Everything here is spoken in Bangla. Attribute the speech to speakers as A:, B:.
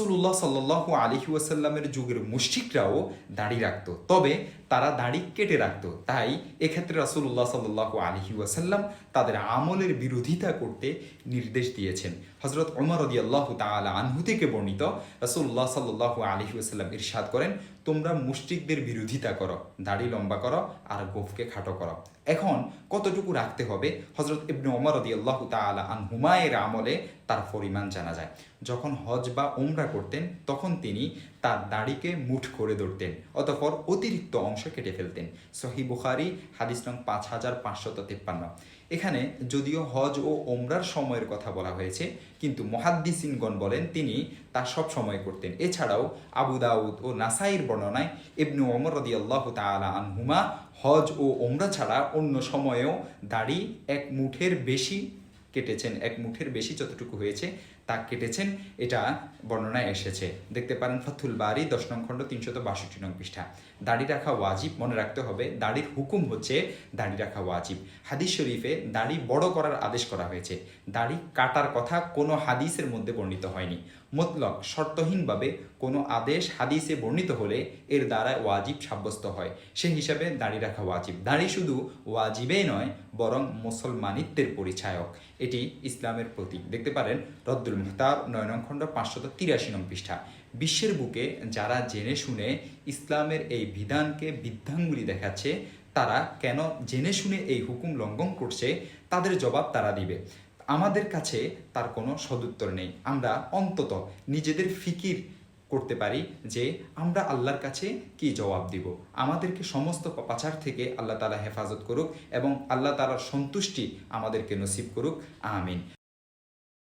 A: রাসুল্লাহ সাল্লাহ আলহি ওয়াসাল্লামের যুগের মুশিকরাও দাঁড়িয়ে রাখত। তবে তারা দাড়ি কেটে রাখতো। তাই এক্ষেত্রে রাসুল্লাহ সাল্লাহ আলহি ওয়াসাল্লাম তাদের আমলের বিরোধিতা করতে নির্দেশ দিয়েছেন। হজরত ওমর রদি আল্লাহ তালা আনহু থেকে বর্ণিত রাসুল্লাহ সাল্লাহ আলহি ওয়াসাল্লাম ইরশাদ করেন, তোমরা মুশরিকদের বিরোধিতা করো, দাড়ি লম্বা করো আর গোফকে খাটো করো। এখন কতটুকু রাখতে হবে? হজরত ইবনে ওমর রদি আল্লাহ তালা আনহুমায়ের আমলে তার পরিমাণ জানা যায়। যখন হজ বা ওমরা করতেন, তখন তিনি তার দাড়িকে মুঠ করে ধরতেন, অতঃপর অতিরিক্ত অংশ কেটে ফেলতেন। সহি বুখারি, হাদিস নং পাঁচ হাজার পাঁচশত তেপ্পান্ন। এখানে যদিও হজ ও ওমরার সময়ের কথা বলা হয়েছে, কিন্তু মহাদ্দিসিনগণ বলেন তিনি তা সব সময় করতেন। এছাড়াও আবু দাউদ ও নাসাইর বর্ণনায় ইবনু ওমর রদি আল্লাহ তালা আনহুমা হজ ও ওমরা ছাড়া অন্য সময়েও দাড়ি এক মুঠের বেশি কেটেছেন, এক মুঠের বেশি যতটুকু হয়েছে তা কেটেছেন, এটা বর্ণনায় এসেছে। দেখতে পারেন ফাথুল বাড়ি দশ নং খণ্ড, তিনশত বাষট্টি নং পৃষ্ঠা। দাড়ি রাখা ওয়াজিব, মনে রাখতে হবে, দাড়ির হুকুম হচ্ছে দাড়ি রাখা ওয়াজিব। হাদিস শরীফে দাড়ি বড় করার আদেশ করা হয়েছে। দাড়ি কাটার কথা কোনো হাদিসের মধ্যে বর্ণিত হয়নি। মতলক, শর্তহীনভাবে কোনো আদেশ হাদিসে বর্ণিত হলে এর দ্বারা ওয়াজিব সাব্যস্ত হয়। সে হিসাবে দাড়ি রাখা ওয়াজিব। দাড়ি শুধু ওয়াজিবেই নয়, বরং মুসলমানিত্বের পরিচায়ক এটি ইসলামের প্রতীক। দেখতে পারেন, রদ্দুল মুহতার নয় নং খণ্ড পাঁচশত তিরাশি নং পৃষ্ঠা। বিশ্বের বুকে যারা জেনে শুনে ইসলামের এই বিধানকে বৃদ্ধাঙ্গুলি দেখাচ্ছে, তারা কেন জেনে শুনে এই হুকুম লঙ্ঘন করছে, তাদের জবাব তারা দিবে। আমাদের কাছে তার কোনো সদুত্তর নেই। আমরা অন্তত নিজেদের ফিকির করতে পারি যে আমরা আল্লাহর কাছে কি জবাব দিব। আমাদেরকে সমস্ত পাচার থেকে আল্লাহ তালা হেফাজত করুক এবং আল্লাহ তালার সন্তুষ্টি আমাদেরকে নসিব করুক। আমিন।